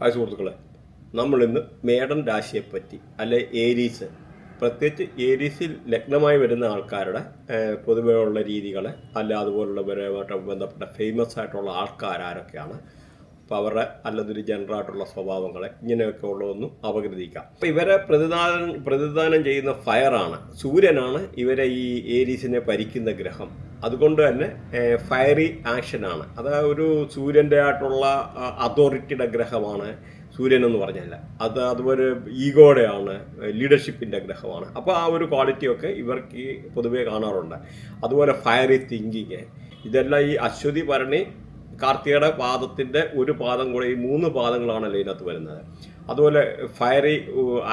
Hi സുഹൃത്തുക്കളെ. നമ്മളിന്ന് മേടൻ രാശിയെപ്പറ്റി അല്ലെ ഏരീസ് പ്രത്യേകിച്ച് ഏരീസിൽ ലഗ്നമായി വരുന്ന ആൾക്കാരുടെ പൊതുവേ പൊതുവെയുള്ള രീതികളെ അല്ല അതുപോലുള്ളവരുമായിട്ട് ബന്ധപ്പെട്ട ഫേമസ് ആയിട്ടുള്ള ആൾക്കാർ ആരൊക്കെയാണ് അപ്പോൾ അവരുടെ അല്ലതൊരു ജനറായിട്ടുള്ള സ്വഭാവങ്ങളെ ഇങ്ങനെയൊക്കെ ഉള്ളതൊന്നും അപഗ്രഥിക്കാം അപ്പോൾ ഇവരെ പ്രതിദാനം പ്രതിദാനം ചെയ്യുന്ന ഫയറാണ് സൂര്യനാണ് ഇവരെ ഈ ഏരീസിനെ ഭരിക്കുന്ന ഗ്രഹം. അതുകൊണ്ട് തന്നെ ഫയറി ആക്ഷനാണ് അത് ഒരു സൂര്യന്റെ ആയിട്ടുള്ള അതോറിറ്റിയുടെ ഗ്രഹമാണ് സൂര്യൻ എന്ന് പറഞ്ഞല്ല അത് അതുപോലെ ഈഗോയുടെയാണ് ലീഡർഷിപ്പിന്റെ ഗ്രഹമാണ്. അപ്പോൾ ആ ഒരു ക്വാളിറ്റിയൊക്കെ ഇവർക്ക് പൊതുവേ കാണാറുണ്ട്. അതുപോലെ ഫയറി തിങ്കിങ് ഇതെല്ലാം ഈ അശ്വതി ഭരണി കാർത്തികയുടെ പാദത്തിന്റെ ഒരു പാദം കൂടെ ഈ മൂന്ന് പാദങ്ങളാണല്ലോ ഇതിനകത്ത് വരുന്നത്. അതുപോലെ ഫയറി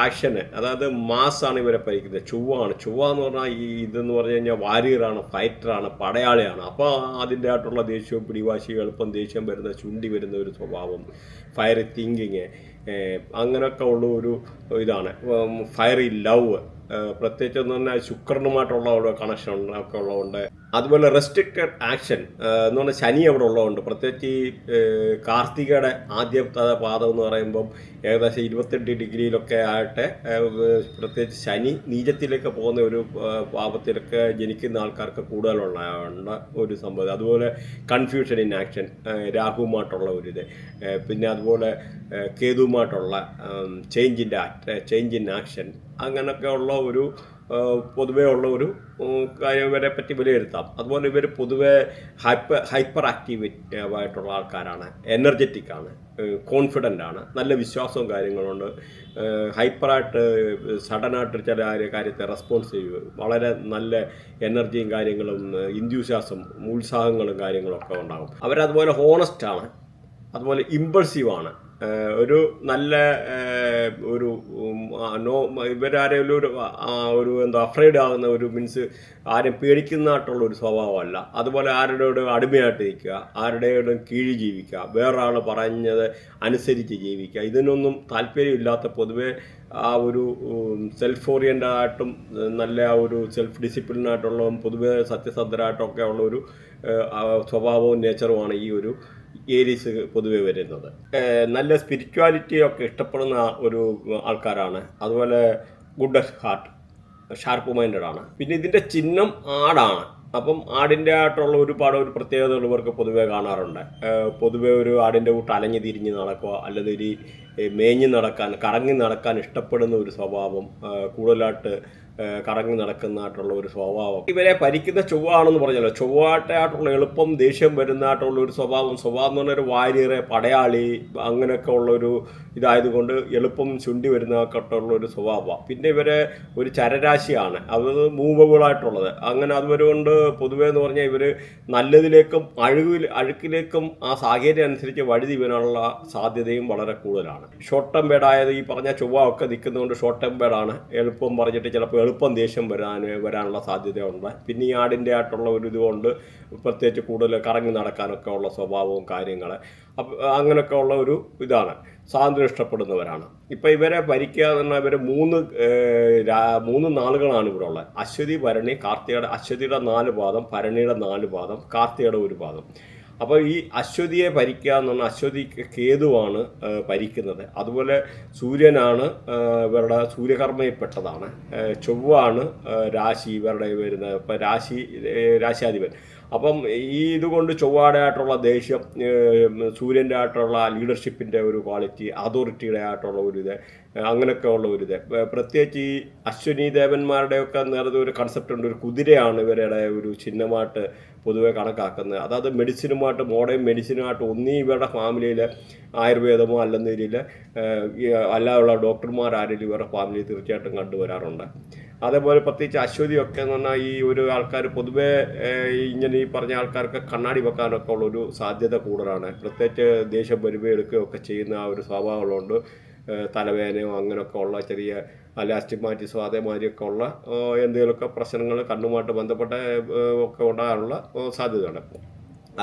ആക്ഷന് അതായത് മാസ് ആണ് ഇവരെ ഭരിക്കുന്നത്. ചൊവ്വാണ്. ചൊവ്വ എന്ന് പറഞ്ഞാൽ ഈ ഇതെന്ന് പറഞ്ഞു കഴിഞ്ഞാൽ വാരിയറാണ് ഫൈറ്ററാണ് പടയാളിയാണ്. അപ്പോൾ അതിന്റെ ആയിട്ടുള്ള ദേഷ്യവും പിടിവാശി എളുപ്പം ദേഷ്യം വരുന്ന ചുണ്ടി വരുന്ന ഒരു സ്വഭാവം ഫയറി തിങ്കിങ് അങ്ങനെയൊക്കെ ഉള്ള ഒരു ഇതാണ്. ഫയറി ലവ് പ്രത്യേകിച്ച് എന്ന് പറഞ്ഞാൽ ശുക്രനുമായിട്ടുള്ള കണക്ഷൻ ഒക്കെ ഉള്ളതുകൊണ്ട് അതുപോലെ റെസ്ട്രിക്റ്റഡ് ആക്ഷൻ എന്ന് പറഞ്ഞാൽ ശനി അവിടെ ഉള്ളതുകൊണ്ട് പ്രത്യേകിച്ച് ഈ കാർത്തികയുടെ ആദ്യ പാദം എന്ന് പറയുമ്പം ഏകദേശം ഇരുപത്തെട്ട് ഡിഗ്രിയിലൊക്കെ ആയിട്ട് പ്രത്യേകിച്ച് ശനി നീചത്തിലേക്ക് പോകുന്ന ഒരു പാപത്തിലൊക്കെ ജനിക്കുന്ന ആൾക്കാർക്ക് കൂടുതലുള്ള ഒരു സംഭവം. അതുപോലെ കൺഫ്യൂഷൻ ഇൻ ആക്ഷൻ രാഹുവുമായിട്ടുള്ള ഒരു ഇത്. പിന്നെ അതുപോലെ കേതുവുമായിട്ടുള്ള change in change in action അങ്ങനെയൊക്കെ ഉള്ള ഒരു പൊതുവേ ഉള്ള ഒരു കാര്യം ഇവരെ പറ്റി വിലയിരുത്താം. അതുപോലെ ഇവർ പൊതുവെ ഹൈപ്പർ ഹൈപ്പർ ആക്റ്റീവ് ആയിട്ടുള്ള ആൾക്കാരാണ് എനർജറ്റിക് ആണ് കോൺഫിഡന്റ് ആണ് നല്ല വിശ്വാസവും കാര്യങ്ങളുണ്ട്. ഹൈപ്പറായിട്ട് സഡനായിട്ട് ചില കാര്യ- കാര്യത്തെ റെസ്പോൺസ് ചെയ്യുക വളരെ നല്ല എനർജിയും കാര്യങ്ങളും ഇൻഡ്യൂസാസും ഉത്സാഹങ്ങളും കാര്യങ്ങളൊക്കെ ഉണ്ടാകും. അവരതുപോലെ ഹോണസ്റ്റ് ആണ് അതുപോലെ ഇമ്പൾസീവ് ആണ് ഒരു നല്ല ഒരു നോ ഇവരാരെങ്കിലും ഒരു ഒരു എന്താ അഫ്രൈഡ് ആകുന്ന ഒരു മീൻസ് ആരും പേടിക്കുന്നതായിട്ടുള്ള ഒരു സ്വഭാവമല്ല. അതുപോലെ ആരുടെയോട് അടിമയായിട്ട് നിൽക്കുക ആരുടെയോടും കീഴ് ജീവിക്കുക വേറൊരാൾ പറഞ്ഞത് അനുസരിച്ച് ജീവിക്കുക. ഇതിനൊന്നും താല്പര്യമില്ലാത്ത പൊതുവെ ആ ഒരു സെൽഫ് ഓറിയന്റഡ് ആയിട്ടും നല്ല ആ ഒരു സെൽഫ് ഡിസിപ്ലിനായിട്ടുള്ളതും പൊതുവെ സത്യസന്ധരായിട്ടൊക്കെ ഉള്ള ഒരു സ്വഭാവവും നേച്ചറുമാണ് ഈ ഒരു ഏരീസ് പൊതുവെ വരുന്നത്. നല്ല സ്പിരിച്വാലിറ്റി ഒക്കെ ഇഷ്ടപ്പെടുന്ന ഒരു ആൾക്കാരാണ്. അതുപോലെ ഗുഡ് ഹാർട്ട് ഷാർപ്പ് മൈൻഡഡ് ആണ്. പിന്നെ ഇതിന്റെ ചിഹ്നം ആടാണ്. അപ്പം ആടിന്റെ ആയിട്ടുള്ള ഒരുപാട് ഒരു പ്രത്യേകതകൾ ഇവർക്ക് പൊതുവെ കാണാറുണ്ട്. പൊതുവെ ഒരു ആടിന്റെ കൂട്ട് അലഞ്ഞു തിരിഞ്ഞ് നടക്കുക അല്ലെങ്കിൽ മേഞ്ഞ് നടക്കാൻ കറങ്ങി നടക്കാൻ ഇഷ്ടപ്പെടുന്ന ഒരു സ്വഭാവം കൂടുതലായിട്ട് കറങ്ങി നടക്കുന്നതായിട്ടുള്ള ഒരു സ്വഭാവം. ഇവരെ ഭരിക്കുന്ന ചൊവ്വാണെന്ന് പറഞ്ഞല്ലോ. ചൊവ്വാട്ടായിട്ടുള്ള എളുപ്പം ദേഷ്യം വരുന്നതായിട്ടുള്ള ഒരു സ്വഭാവം. സ്വഭാവം എന്ന് പറഞ്ഞൊരു വാര്യറ് പടയാളി അങ്ങനെയൊക്കെ ഉള്ള ഒരു ഇതായതുകൊണ്ട് എളുപ്പം ചുണ്ടി വരുന്നതൊക്കെ ഒരു സ്വഭാവമാണ്. പിന്നെ ഇവരെ ഒരു ചരരാശിയാണ്. അത് മൂവബിളായിട്ടുള്ളത് അങ്ങനെ കൊണ്ട് പൊതുവേ എന്ന് പറഞ്ഞാൽ ഇവർ നല്ലതിലേക്കും അഴുകിലേക്കും ആ സാഹചര്യം അനുസരിച്ച് വഴുതി വരാനുള്ള സാധ്യതയും വളരെ കൂടുതലാണ്. ഷോർട്ട് ടേം ബേഡായത് ഈ പറഞ്ഞ ചൊവ്വ ഒക്കെ നിൽക്കുന്നതുകൊണ്ട് ഷോർട്ട് ടേം ബേഡാണ് എളുപ്പം പറഞ്ഞിട്ട് ചിലപ്പോൾ എളുപ്പം ദേഷ്യം വരാൻ വരാനുള്ള സാധ്യതയുണ്ട്. പിന്നെ ഈ ആടിന്റെ ആയിട്ടുള്ള ഒരു ഇതുകൊണ്ട് പ്രത്യേകിച്ച് കൂടുതൽ കറങ്ങി നടക്കാനൊക്കെ ഉള്ള സ്വഭാവവും കാര്യങ്ങൾ അപ്പം അങ്ങനെയൊക്കെ ഉള്ള ഒരു ഇതാണ്. സ്വാതന്ത്ര്യം ഇഷ്ടപ്പെടുന്നവരാണ്. ഇപ്പം ഇവരെ ഭരിക്കുക എന്ന് പറഞ്ഞാൽ ഇവർ മൂന്ന് മൂന്ന് നാളുകളാണ് ഇവിടെ ഉള്ളത്. അശ്വതി ഭരണി കാർത്തികയുടെ അശ്വതിയുടെ നാല് പാദം ഭരണിയുടെ നാല് പാദം കാർത്തികയുടെ ഒരു പാദം. അപ്പോൾ ഈ അശ്വതിയെ ഭരിക്കുക എന്ന് പറഞ്ഞാൽ അശ്വതി കേതുവാണ് ഭരിക്കുന്നത്. അതുപോലെ സൂര്യനാണ് ഇവരുടെ സൂര്യകർമ്മയിൽപ്പെട്ടതാണ്. ചൊവ്വാണ് രാശി ഇവരുടെ വരുന്നത്. ഇപ്പം രാശി രാശാധിപൻ അപ്പം ഈ ഇതുകൊണ്ട് ചൊവ്വാടായിട്ടുള്ള ദേഷ്യം സൂര്യന്റെ ആയിട്ടുള്ള ലീഡർഷിപ്പിന്റെ ഒരു ക്വാളിറ്റി അതോറിറ്റിയുടെ ആയിട്ടുള്ള ഒരു ഇത് അങ്ങനെയൊക്കെ ഉള്ള ഒരു ഇത്. പ്രത്യേകിച്ച് ഈ അശ്വിനി ദേവന്മാരുടെയൊക്കെ നേരത്തെ ഒരു കൺസെപ്റ്റ് ഉണ്ട് ഒരു കുതിരയാണ് ഇവരുടെ ഒരു ചിഹ്നമായിട്ട് പൊതുവെ കണക്കാക്കുന്നത്. അതായത് മെഡിസിനുമായിട്ട് മോഡേൺ മെഡിസിനുമായിട്ട് ഒന്നീ ഇവരുടെ ഫാമിലിയിൽ ആയുർവേദമോ അല്ലെന്നതിൽ അല്ലാതുള്ള ഡോക്ടർമാരാരെങ്കിലും ഇവരുടെ ഫാമിലി തീർച്ചയായിട്ടും കണ്ടുവരാറുണ്ട്. അതേപോലെ പ്രത്യേകിച്ച് അശ്വതിയൊക്കെ എന്ന് പറഞ്ഞാൽ ഈ ഒരു ആൾക്കാർ പൊതുവേ ഇങ്ങനെ ഈ പറഞ്ഞ ആൾക്കാർക്ക് കണ്ണാടി വെക്കാനൊക്കെ ഉള്ള ഒരു സാധ്യത കൂടുതലാണ്. പ്രത്യേകിച്ച് ദേഷ്യം വരുമ്പോൾ എടുക്കുകയൊക്കെ ചെയ്യുന്ന ആ ഒരു സ്വഭാവമുള്ളതുകൊണ്ട് തലവേദനയോ അങ്ങനെയൊക്കെ ഉള്ള ചെറിയ അലാസ്റ്റിമാറ്റിസോ അതേമാതിരിയൊക്കെ ഉള്ള എന്തെങ്കിലുമൊക്കെ പ്രശ്നങ്ങൾ കണ്ണുമായിട്ട് ബന്ധപ്പെട്ട ഒക്കെ ഉണ്ടാകാനുള്ള സാധ്യതയാണ് സാധ്യതയുണ്ട്.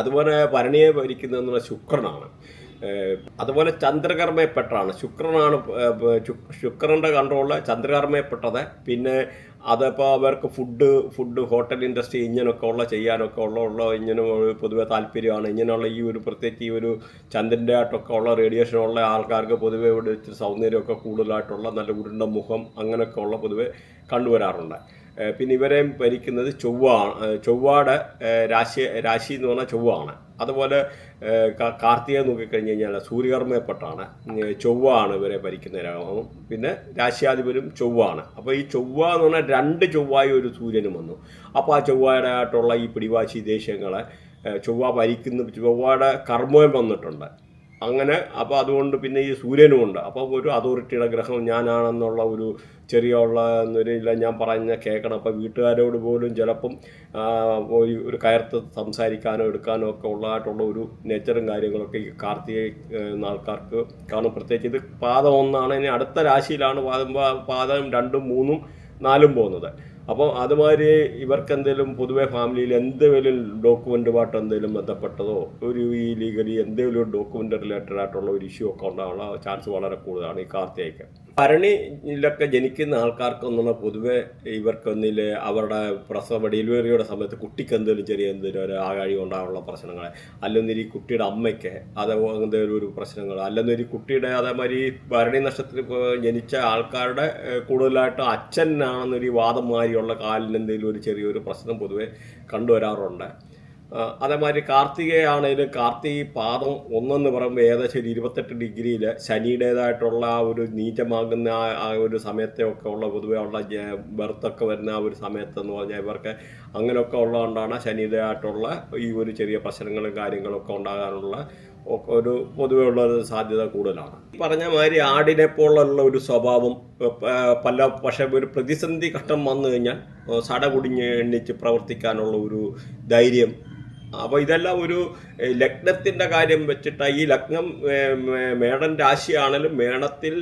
അതുപോലെ ഭരണിയെ ഭരിക്കുന്നതെന്ന് പറഞ്ഞാൽ ശുക്രനാണ്. അതുപോലെ ചന്ദ്രകർമ്മയെപ്പെട്ടാണ് ശുക്രനാണ് ശുക്രന്റെ കൺട്രോളിൽ ചന്ദ്രകർമ്മയെപ്പെട്ടത് പിന്നെ അതിപ്പോൾ അവർക്ക് ഫുഡ് ഫുഡ് ഹോട്ടൽ ഇൻഡസ്ട്രി ഇങ്ങനെയൊക്കെ ഉള്ള ചെയ്യാനൊക്കെ ഉള്ള ഉള്ള ഇങ്ങനെ പൊതുവേ താല്പര്യമാണ്. ഇങ്ങനെയുള്ള ഈ ഒരു പ്രത്യേകിച്ച് ഈ ഒരു ചന്ദ്രന്റെ ആയിട്ടൊക്കെ ഉള്ള റേഡിയേഷൻ ഉള്ള ആൾക്കാർക്ക് പൊതുവെ ഇവിടെ ഇച്ചിരി സൗന്ദര്യമൊക്കെ കൂടുതലായിട്ടുള്ള നല്ല ഉരുണ്ട മുഖം അങ്ങനെയൊക്കെ ഉള്ള പൊതുവെ കണ്ടുവരാറുണ്ട്. പിന്നെ ഇവരെയും ഭരിക്കുന്നത് ചൊവ്വ ചൊവ്വയുടെ രാശി രാശി എന്ന് പറഞ്ഞാൽ ചൊവ്വയാണ് അതുപോലെ കാർത്തിക നോക്കിക്കഴിഞ്ഞ് കഴിഞ്ഞാൽ സൂര്യകർമ്മയപ്പെട്ടാണ്. ചൊവ്വ ആണ് ഇവരെ ഭരിക്കുന്ന രാഗം പിന്നെ രാശ്യാധിപരും ചൊവ്വ ആണ് അപ്പോൾ ഈ ചൊവ്വ എന്ന് പറഞ്ഞാൽ രണ്ട് ചൊവ്വായി ഒരു സൂര്യനും വന്നു. അപ്പോൾ ആ ചൊവ്വയുടെ ആയിട്ടുള്ള ഈ പിടിവാശി ദേശങ്ങളെ ചൊവ്വ ഭരിക്കുന്ന ചൊവ്വയുടെ കർമ്മം വന്നിട്ടുണ്ട്. അങ്ങനെ അപ്പോൾ അതുകൊണ്ട് പിന്നെ ഈ സൂര്യനും ഉണ്ട്. അപ്പോൾ ഒരു അതോറിറ്റിയുടെ ഗ്രഹം ഞാനാണെന്നുള്ള ഒരു ചെറിയ ഉള്ള ഞാൻ പറഞ്ഞ കേൾക്കണം അപ്പോൾ വീട്ടുകാരോട് പോലും ചിലപ്പം ഒരു കയർത്ത് സംസാരിക്കാനോ എടുക്കാനോ ഒക്കെ ഉള്ളതായിട്ടുള്ള ഒരു നേച്ചറും കാര്യങ്ങളൊക്കെ ഈ കാർത്തിക ആൾക്കാർക്ക് കാണും. പ്രത്യേകിച്ച് ഇത് പാദം ഒന്നാണ്. ഇനി അടുത്ത രാശിയിലാണ് പാദം പാദം രണ്ടും മൂന്നും നാലും പോകുന്നത്. അപ്പോൾ അതുമാതിരി ഇവർക്ക് എന്തെങ്കിലും പൊതുവെ ഫാമിലിയിൽ എന്തെങ്കിലും ഡോക്യുമെന്റുമായിട്ട് എന്തെങ്കിലും ബന്ധപ്പെട്ടതോ ഒരു ഈ ലീഗലി എന്തെങ്കിലും ഡോക്യുമെന്റ് റിലേറ്റഡ് ആയിട്ടുള്ള ഒരു ഇഷ്യൂ ഒക്കെ ഉണ്ടാകാനുള്ള ചാൻസ് വളരെ കൂടുതലാണ് ഈ കാർത്തികയ്ക്ക്. ഭരണിയിലൊക്കെ ജനിക്കുന്ന ആൾക്കാർക്കൊന്നും പൊതുവെ ഇവർക്കൊന്നിൽ അവരുടെ പ്രസവ ഡെലിവറിയുടെ സമയത്ത് കുട്ടിക്ക് എന്തെങ്കിലും ചെറിയ എന്തെങ്കിലും ഒരു ആകാഴി ഉണ്ടാകാനുള്ള പ്രശ്നങ്ങൾ അല്ലെങ്കിൽ ഈ കുട്ടിയുടെ അമ്മയ്ക്ക് അത് എന്തെങ്കിലും ഒരു പ്രശ്നങ്ങൾ അല്ലെങ്കിൽ കുട്ടിയുടെ അതേമാതിരി ഭരണി നഷ്ടത്തിൽ ജനിച്ച ആൾക്കാരുടെ കൂടുതലായിട്ടും അച്ഛനാണെന്നൊരു വാദം മാതിരിയുള്ള കാലിന് എന്തെങ്കിലും ഒരു ചെറിയൊരു പ്രശ്നം പൊതുവെ കണ്ടുവരാറുണ്ട്. അതേമാതിരി കാർത്തികയാണേലും കാർത്തിക പാദം ഒന്നെന്ന് പറയുമ്പോൾ ഏകദേശം ഇരുപത്തെട്ട് ഡിഗ്രിയിൽ ശനിയുടേതായിട്ടുള്ള ആ ഒരു നീചമാകുന്ന ആ ഒരു സമയത്തെയൊക്കെ ഉള്ള പൊതുവെ ഉള്ള ബർത്തൊക്കെ വരുന്ന ആ ഒരു സമയത്തെന്ന് പറഞ്ഞാൽ ഇവർക്ക് അങ്ങനെയൊക്കെ ഉള്ളതുകൊണ്ടാണ് ശനിയുടേതായിട്ടുള്ള ഈ ഒരു ചെറിയ പ്രശ്നങ്ങളും കാര്യങ്ങളൊക്കെ ഉണ്ടാകാനുള്ള ഒരു പൊതുവെ ഉള്ള ഒരു സാധ്യത കൂടുതലാണ്. ഈ പറഞ്ഞ മാതിരി ആടിനെ പോലുള്ള ഒരു സ്വഭാവം പല പക്ഷേ ഒരു പ്രതിസന്ധി ഘട്ടം വന്നു കഴിഞ്ഞാൽ സട സടകുടിഞ്ഞ് എണ്ണിച്ച് പ്രവർത്തിക്കാനുള്ള ഒരു ധൈര്യം അപ്പോൾ ഇതെല്ലാം ഒരു ലഗ്നത്തിന്റെ കാര്യം വെച്ചിട്ട് ഈ ലഗ്നം മേടൻ രാശിയാണെങ്കിലും മേടത്തിൽ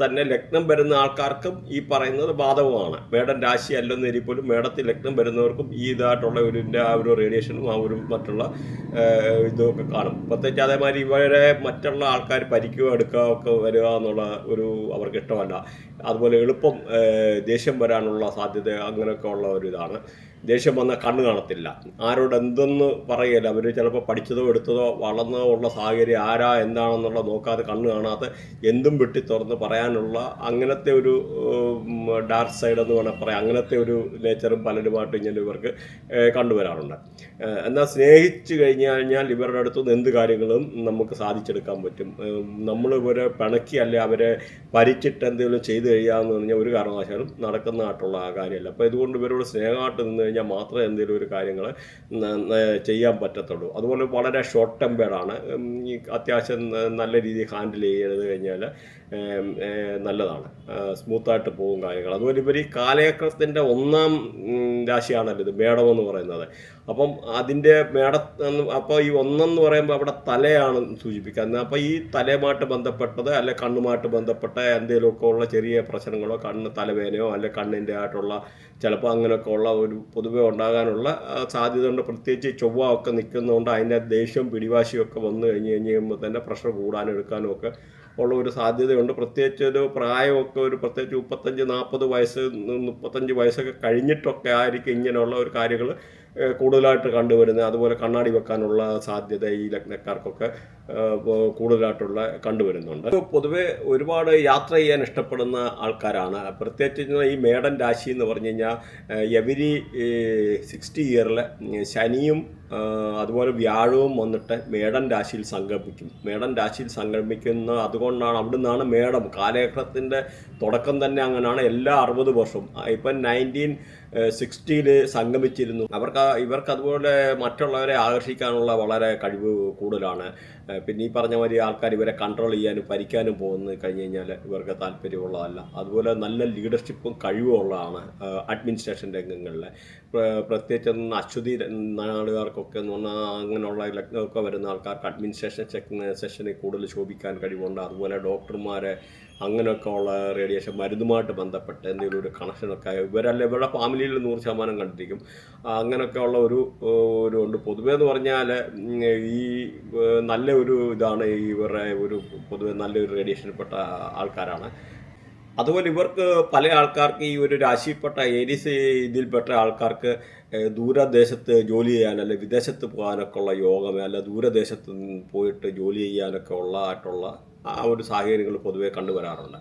തന്നെ ലഗ്നം വരുന്ന ആൾക്കാർക്കും ഈ പറയുന്നത് ബാധകമാണ്. മേടൻ രാശി അല്ലെന്നേരി പോലും മേടത്തിൽ ലഗ്നം വരുന്നവർക്കും ഈ ഇതായിട്ടുള്ള ഒരു ആ ഒരു റേഡിയേഷനും ആ ഒരു മറ്റുള്ള ഇതൊക്കെ കാണും. പ്രത്യേകിച്ച് അതേമാതിരി ഇവരെ മറ്റുള്ള ആൾക്കാർ പരിക്കുക എടുക്കുക ഒക്കെ വരിക എന്നുള്ള ഒരു അവർക്ക് ഇഷ്ടമല്ല. അതുപോലെ എളുപ്പം ദേഷ്യം വരാനുള്ള സാധ്യത അങ്ങനെയൊക്കെ ഉള്ള ഒരു ഇതാണ്. ദേഷ്യം വന്ന കണ്ണ് കാണത്തില്ല. ആരോട് എന്തെന്ന് പറയല്ല അവർ ചിലപ്പോൾ പഠിച്ചതോ എടുത്തതോ വളർന്നതോ ഉള്ള സാഹചര്യം ആരാ എന്താണെന്നുള്ള നോക്കാതെ കണ്ണ് കാണാതെ എന്തും വെട്ടി തുറന്ന് പറയാനുള്ള അങ്ങനത്തെ ഒരു ഡാർക്ക് സൈഡ് എന്ന് വേണമെങ്കിൽ പറയാം. അങ്ങനത്തെ ഒരു നേച്ചറും പലരുമായിട്ട് ഇങ്ങനെ ഇവർക്ക് കണ്ടുവരാറുണ്ട്. എന്നാൽ സ്നേഹിച്ചു കഴിഞ്ഞു കഴിഞ്ഞാൽ ഇവരുടെ അടുത്ത് നിന്ന് എന്ത് കാര്യങ്ങളും നമുക്ക് സാധിച്ചെടുക്കാൻ പറ്റും. നമ്മൾ ഇവരെ പിണക്കി അല്ലെ അവരെ ഭരിച്ചിട്ട് എന്തെങ്കിലും ചെയ്തു കഴിയാമെന്ന് പറഞ്ഞാൽ ഒരു കാരണവശാലും നടക്കുന്നതായിട്ടുള്ള ആ കാര്യമല്ല. അപ്പോൾ ഇതുകൊണ്ട് ഇവരോട് സ്നേഹമായിട്ട് നിന്ന് കഴിഞ്ഞാൽ മാത്രമേ എന്തെങ്കിലും ഒരു കാര്യങ്ങൾ ചെയ്യാൻ പറ്റത്തുള്ളൂ. അതുപോലെ വളരെ ഷോർട്ട് ടെമ്പേർഡാണ് ഈ അത്യാവശ്യം നല്ല രീതിയിൽ ഹാൻഡിൽ ചെയ്ത് കഴിഞ്ഞാൽ നല്ലതാണ്. സ്മൂത്തായിട്ട് പോകും കാര്യങ്ങൾ. അതുപോലെ ഇവർ ഈ കാലചക്രത്തിന്റെ ഒന്നാം രാശിയാണല്ലോ ഇത് മേടം എന്ന് പറയുന്നത്. അപ്പം അതിന്റെ മേട അപ്പോൾ ഈ ഒന്നെന്ന് പറയുമ്പോൾ അവിടെ തലയാണ് സൂചിപ്പിക്കുന്നത്. അപ്പോൾ ഈ തലയുമായിട്ട് ബന്ധപ്പെട്ടത് അല്ലെ കണ്ണുമായിട്ട് ബന്ധപ്പെട്ട എന്തെങ്കിലുമൊക്കെ ഉള്ള ചെറിയ പ്രശ്നങ്ങളോ കണ്ണ് തലവേനയോ അല്ലെ കണ്ണിന്റെ ആയിട്ടുള്ള ചിലപ്പോൾ അങ്ങനെയൊക്കെ ഉള്ള ഒരു പൊതുവെ ഉണ്ടാകാനുള്ള സാധ്യത സാധ്യതയുണ്ട്. പ്രത്യേകിച്ച് ചൊവ്വ ഒക്കെ നിൽക്കുന്നതുകൊണ്ട് അതിന്റെ ദേഷ്യവും പിടിവാശിയൊക്കെ വന്നു കഴിഞ്ഞ് കഴിഞ്ഞ് കഴിയുമ്പോൾ തന്നെ പ്രഷർ കൂടാനും എടുക്കാനും ഒക്കെ ഉള്ള ഒരു സാധ്യതയുണ്ട്. പ്രത്യേകിച്ച് ഒരു പ്രായമൊക്കെ ഒരു പ്രത്യേകിച്ച് മുപ്പത്തഞ്ച് നാൽപ്പത് വയസ്സ് മുപ്പത്തഞ്ച് വയസ്സൊക്കെ കഴിഞ്ഞിട്ടൊക്കെ ആയിരിക്കും ഇങ്ങനെയുള്ള ഒരു കാര്യങ്ങൾ കൂടുതലായിട്ട് കണ്ടുവരുന്നത്. അതുപോലെ കണ്ണാടി വെക്കാനുള്ള സാധ്യത ഈ ലഗ്നക്കാർക്കൊക്കെ കൂടുതലായിട്ടുള്ള കണ്ടുവരുന്നുണ്ട്. പൊതുവെ ഒരുപാട് യാത്ര ചെയ്യാൻ ഇഷ്ടപ്പെടുന്ന ആൾക്കാരാണ്. പ്രത്യേകിച്ച് ഈ മേടൻ രാശി എന്ന് പറഞ്ഞു കഴിഞ്ഞാൽ എവരി സിക്സ്റ്റി ഇയറിൽ ശനിയും അതുപോലെ വ്യാഴവും വന്നിട്ട് മേടൻ രാശിയിൽ സംഗമിക്കും. മേടൻ രാശിയിൽ സംഗമിക്കുന്ന അതുകൊണ്ടാണ് അവിടെ നിന്നാണ് മേടം. കാലഘട്ടത്തിന്റെ തുടക്കം തന്നെ അങ്ങനെയാണ് എല്ലാ അറുപത് വർഷവും. ഇപ്പം നയന്റീൻ സിക്സ്റ്റിയിൽ സംഗമിച്ചിരുന്നു. അവർക്ക് ഇവർക്ക് അതുപോലെ മറ്റുള്ളവരെ ആകർഷിക്കാനുള്ള വളരെ കഴിവ് കൂടുതലാണ്. പിന്നെ ഈ പറഞ്ഞ മാതിരി ആൾക്കാർ ഇവരെ കൺട്രോൾ ചെയ്യാനും ഭരിക്കാനും പോകുന്നത് കഴിഞ്ഞ് കഴിഞ്ഞാൽ ഇവർക്ക് താല്പര്യമുള്ളതല്ല. അതുപോലെ നല്ല ലീഡർഷിപ്പും കഴിവുള്ളതാണ് അഡ്മിനിസ്ട്രേഷൻ രംഗങ്ങളിൽ പ്രത്യേകിച്ച് അശ്വതി നാടുകാർക്കൊക്കെ എന്ന് പറഞ്ഞാൽ അങ്ങനെയുള്ള ലഗ്നമൊക്കെ വരുന്ന ആൾക്കാർക്ക് അഡ്മിനിസ്ട്രേഷൻ ചെക്ക് സെഷനിൽ കൂടുതൽ ശോഭിക്കാൻ കഴിവുണ്ട്. അതുപോലെ ഡോക്ടർമാരെ അങ്ങനെയൊക്കെ ഉള്ള റേഡിയേഷൻ മരുന്നുമായിട്ട് ബന്ധപ്പെട്ട് എന്തെങ്കിലും ഒരു കണക്ഷനൊക്കെ ഇവരല്ല ഇവരുടെ ഫാമിലിയിൽ നൂറ് ശതമാനം കണ്ടിരിക്കും. അങ്ങനെയൊക്കെ ഉള്ള ഒരു ഒരു ഉണ്ട്. പൊതുവേ എന്ന് പറഞ്ഞാൽ ഈ നല്ല ഒരു ഇതാണ് ഇവരുടെ ഒരു പൊതുവെ നല്ലൊരു റേഡിയേഷനിൽപ്പെട്ട ആൾക്കാരാണ്. അതുപോലെ ഇവർക്ക് പല ആൾക്കാർക്ക് ഈ ഒരു രാശിയിൽപ്പെട്ട ഏരിസ് ഇതിൽപ്പെട്ട ആൾക്കാർക്ക് ദൂരദേശത്ത് ജോലി ചെയ്യാൻ അല്ലെ വിദേശത്ത് പോകാനൊക്കെ ഉള്ള യോഗം അല്ല ദൂരദേശത്ത് പോയിട്ട് ജോലി ചെയ്യാനൊക്കെ ഉള്ള ആയിട്ടുള്ള ആ ഒരു സാഹചര്യങ്ങൾ പൊതുവേ കണ്ടുവരാറുണ്ട്.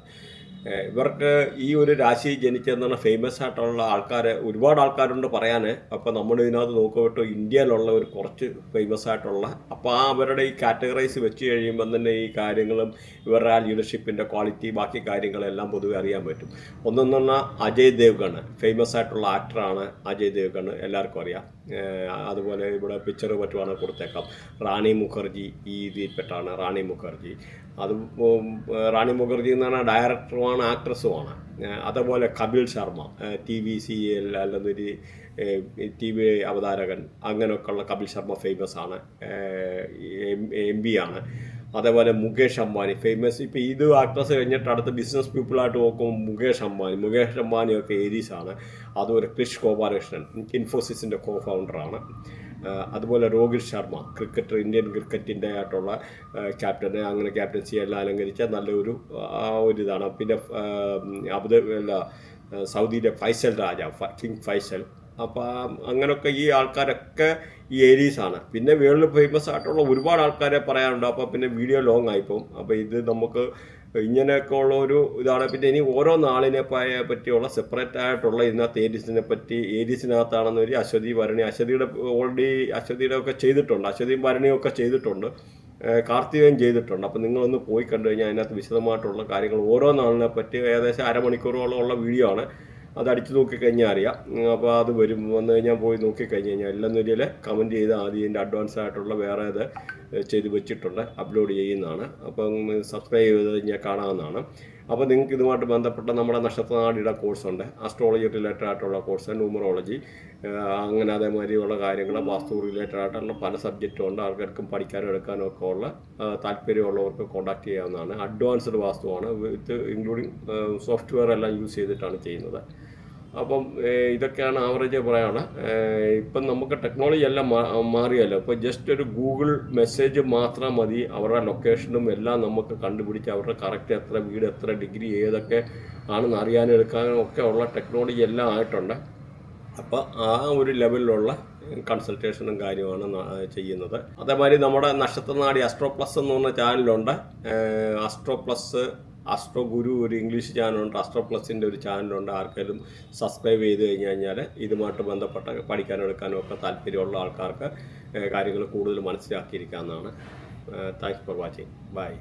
ഇവർക്ക് ഈ ഒരു രാശി ജനിച്ചെന്നാണ് ഫേമസ് ആയിട്ടുള്ള ആൾക്കാർ ഒരുപാട് ആൾക്കാരുണ്ട് പറയാൻ അപ്പോൾ നമ്മൾ ഇതിനകത്ത് നോക്കിയിട്ട് ഇന്ത്യയിലുള്ള ഒരു കുറച്ച് ഫേമസ് ആയിട്ടുള്ള അപ്പോൾ ആ അവരുടെ ഈ കാറ്റഗറൈസ് വെച്ച് കഴിയുമ്പോൾ തന്നെ ഈ കാര്യങ്ങളും ഇവരുടെ ആ ലീഡർഷിപ്പിന്റെ ക്വാളിറ്റി ബാക്കി കാര്യങ്ങളെല്ലാം പൊതുവെ അറിയാൻ പറ്റും. ഒന്നെന്ന് പറഞ്ഞാൽ അജയ് ദേവ്ഗണ് ഫേമസ് ആയിട്ടുള്ള ആക്ടറാണ് അജയ് ദേവ്ഗണ്. എല്ലാവർക്കും അറിയാം. അതുപോലെ ഇവിടെ പിക്ചർ പറ്റുവാണെങ്കിൽ കൊടുത്തേക്കാം. റാണി മുഖർജി ഈ ഇതിൽപ്പെട്ടാണ് റാണി മുഖർജി. അത് റാണി മുഖർജി എന്ന് പറഞ്ഞാൽ ഡയറക്ടറുമാണ് ആക്ട്രസുമാണ് അതേപോലെ Kapil Sharma T V C L അല്ലെങ്കിൽ ടി വി അവതാരകൻ അങ്ങനെയൊക്കെയുള്ള കപിൽ ശർമ്മ ഫേമസ് ആണ്. എം പി ആണ്. അതേപോലെ മുകേഷ് അംബാനി ഫേമസ് ഇപ്പോൾ ഇത് ആക്ട്രസ് കഴിഞ്ഞിട്ട് അടുത്ത ബിസിനസ് പീപ്പിളായിട്ട് നോക്കുമ്പോൾ മുകേഷ് അംബാനി മുകേഷ് അംബാനിയൊക്കെ ഏരീസ് ആണ്. അതുപോലെ ക്രിഷ് ഗോപാലകൃഷ്ണൻ ഇൻഫോസിസിന്റെ കോ ഫൗണ്ടറാണ് അതുപോലെ രോഹിത് ശർമ്മ ക്രിക്കറ്റർ ഇന്ത്യൻ ക്രിക്കറ്റിന്റെ ആയിട്ടുള്ള ക്യാപ്റ്റനെ അങ്ങനെ ക്യാപ്റ്റൻസി എല്ലാം അലങ്കരിച്ച നല്ലൊരു ആ ഒരു ഇതാണ്. പിന്നെ അബുദാബി സൗദിയിലെ ഫൈസൽ രാജ കിങ് ഫൈസൽ. അപ്പോൾ അങ്ങനെയൊക്കെ ഈ ആൾക്കാരൊക്കെ ഈ ഏരീസാണ്. പിന്നെ വേൾഡ് ഫേമസ് ആയിട്ടുള്ള ഒരുപാട് ആൾക്കാരെ പറയാനുണ്ട് അപ്പോൾ പിന്നെ വീഡിയോ ലോങ് ആയിപ്പോൾ അപ്പോൾ ഇത് നമുക്ക് ഇങ്ങനെയൊക്കെ ഉള്ള ഒരു ഇതാണ്. പിന്നെ ഇനി ഓരോ നാളിനെ പറ്റിയുള്ള സെപ്പറേറ്റ് ആയിട്ടുള്ള ഇതിനകത്ത് ഏരീസിനെ പറ്റി ഏരീസിനകത്താണെന്ന് ഒരു അശ്വതി ഭരണി അശ്വതിയുടെ ഓൾറെഡി അശ്വതിയുടെ ഒക്കെ ചെയ്തിട്ടുണ്ട്. അശ്വതിയും ഭരണിയും ഒക്കെ ചെയ്തിട്ടുണ്ട്. കാർത്തികയും ചെയ്തിട്ടുണ്ട്. അപ്പോൾ നിങ്ങളൊന്ന് പോയി കണ്ടു കഴിഞ്ഞാൽ അതിനകത്ത് വിശദമായിട്ടുള്ള കാര്യങ്ങൾ ഓരോ നാളിനെ പറ്റി ഏകദേശം അരമണിക്കൂറോളം ഉള്ള വീഡിയോ ആണ്. അത് അടിച്ചു നോക്കിക്കഴിഞ്ഞാൽ അറിയാം. അപ്പോൾ അത് വരും. വന്നു കഴിഞ്ഞാൽ പോയി നോക്കിക്കഴിഞ്ഞ് കഴിഞ്ഞാൽ എല്ലാം നിലയിൽ കമന്റ് ചെയ്ത് ആദ്യം ഇതിന്റെ അഡ്വാൻസ് ആയിട്ടുള്ള വേറെ ഇത് ചെയ്ത് വെച്ചിട്ടുണ്ട്. അപ്ലോഡ് ചെയ്യുന്നതാണ്. അപ്പം സബ്സ്ക്രൈബ് ചെയ്ത് കഴിഞ്ഞാൽ കാണാവുന്നതാണ്. അപ്പോൾ നിങ്ങൾക്ക് ഇതുമായിട്ട് ബന്ധപ്പെട്ട നമ്മുടെ നക്ഷത്രനാടിയുടെ കോഴ്സുണ്ട് ആസ്ട്രോളജി റിലേറ്റഡ് ആയിട്ടുള്ള കോഴ്സ് ന്യൂമറോളജി അങ്ങനെ അതേമാതിരിയുള്ള കാര്യങ്ങൾ വാസ്തു റിലേറ്റഡ് ആയിട്ടുള്ള പല സബ്ജക്റ്റും ഉണ്ട്. ആൾക്കാർക്കും പഠിക്കാനും എടുക്കാനും ഒക്കെ ഉള്ള താല്പര്യമുള്ളവർക്ക് കോൺടാക്ട് ചെയ്യാവുന്നതാണ്. അഡ്വാൻസ്ഡ് വാസ്തുവാണ്. വിത്ത് ഇൻക്ലൂഡിങ് സോഫ്റ്റ്വെയർ എല്ലാം യൂസ് ചെയ്തിട്ടാണ് ചെയ്യുന്നത്. അപ്പം ഇതൊക്കെയാണ് ആവറേജ് പറയാനുള്ള. ഇപ്പം നമുക്ക് ടെക്നോളജി എല്ലാം മാറിയല്ലോ. ഇപ്പോൾ ജസ്റ്റ് ഒരു ഗൂഗിൾ മെസ്സേജ് മാത്രം മതി. അവരുടെ ലൊക്കേഷനും എല്ലാം നമുക്ക് കണ്ടുപിടിച്ച് അവരുടെ കറക്റ്റ് എത്ര വീട് എത്ര ഡിഗ്രി ഏതൊക്കെ ആണെന്ന് അറിയാനും എടുക്കാനും ഒക്കെ ഉള്ള ടെക്നോളജി എല്ലാം ആയിട്ടുണ്ട്. അപ്പോൾ ആ ഒരു ലെവലിലുള്ള കൺസൾട്ടേഷനും കാര്യമാണ് ചെയ്യുന്നത്. അതേമാതിരി നമ്മുടെ നക്ഷത്രനാടി അസ്ട്രോ പ്ലസ് എന്ന് പറഞ്ഞ ചാനലുണ്ട് അസ്ട്രോ പ്ലസ് അസ്ട്രോ ഗുരു ഒരു ഇംഗ്ലീഷ് ചാനലുണ്ട് അസ്ട്രോ പ്ലസിന്റെ ഒരു ചാനലുണ്ട്. ആർക്കെങ്കിലും സബ്സ്ക്രൈബ് ചെയ്ത് കഴിഞ്ഞ് കഴിഞ്ഞാൽ ഇതുമായിട്ട് ബന്ധപ്പെട്ട പഠിക്കാനും എടുക്കാനും ഒക്കെ താല്പര്യമുള്ള ആൾക്കാർക്ക് കാര്യങ്ങൾ കൂടുതൽ മനസ്സിലാക്കിയിരിക്കാവുന്നതാണ്. Thanks for watching. ബൈ.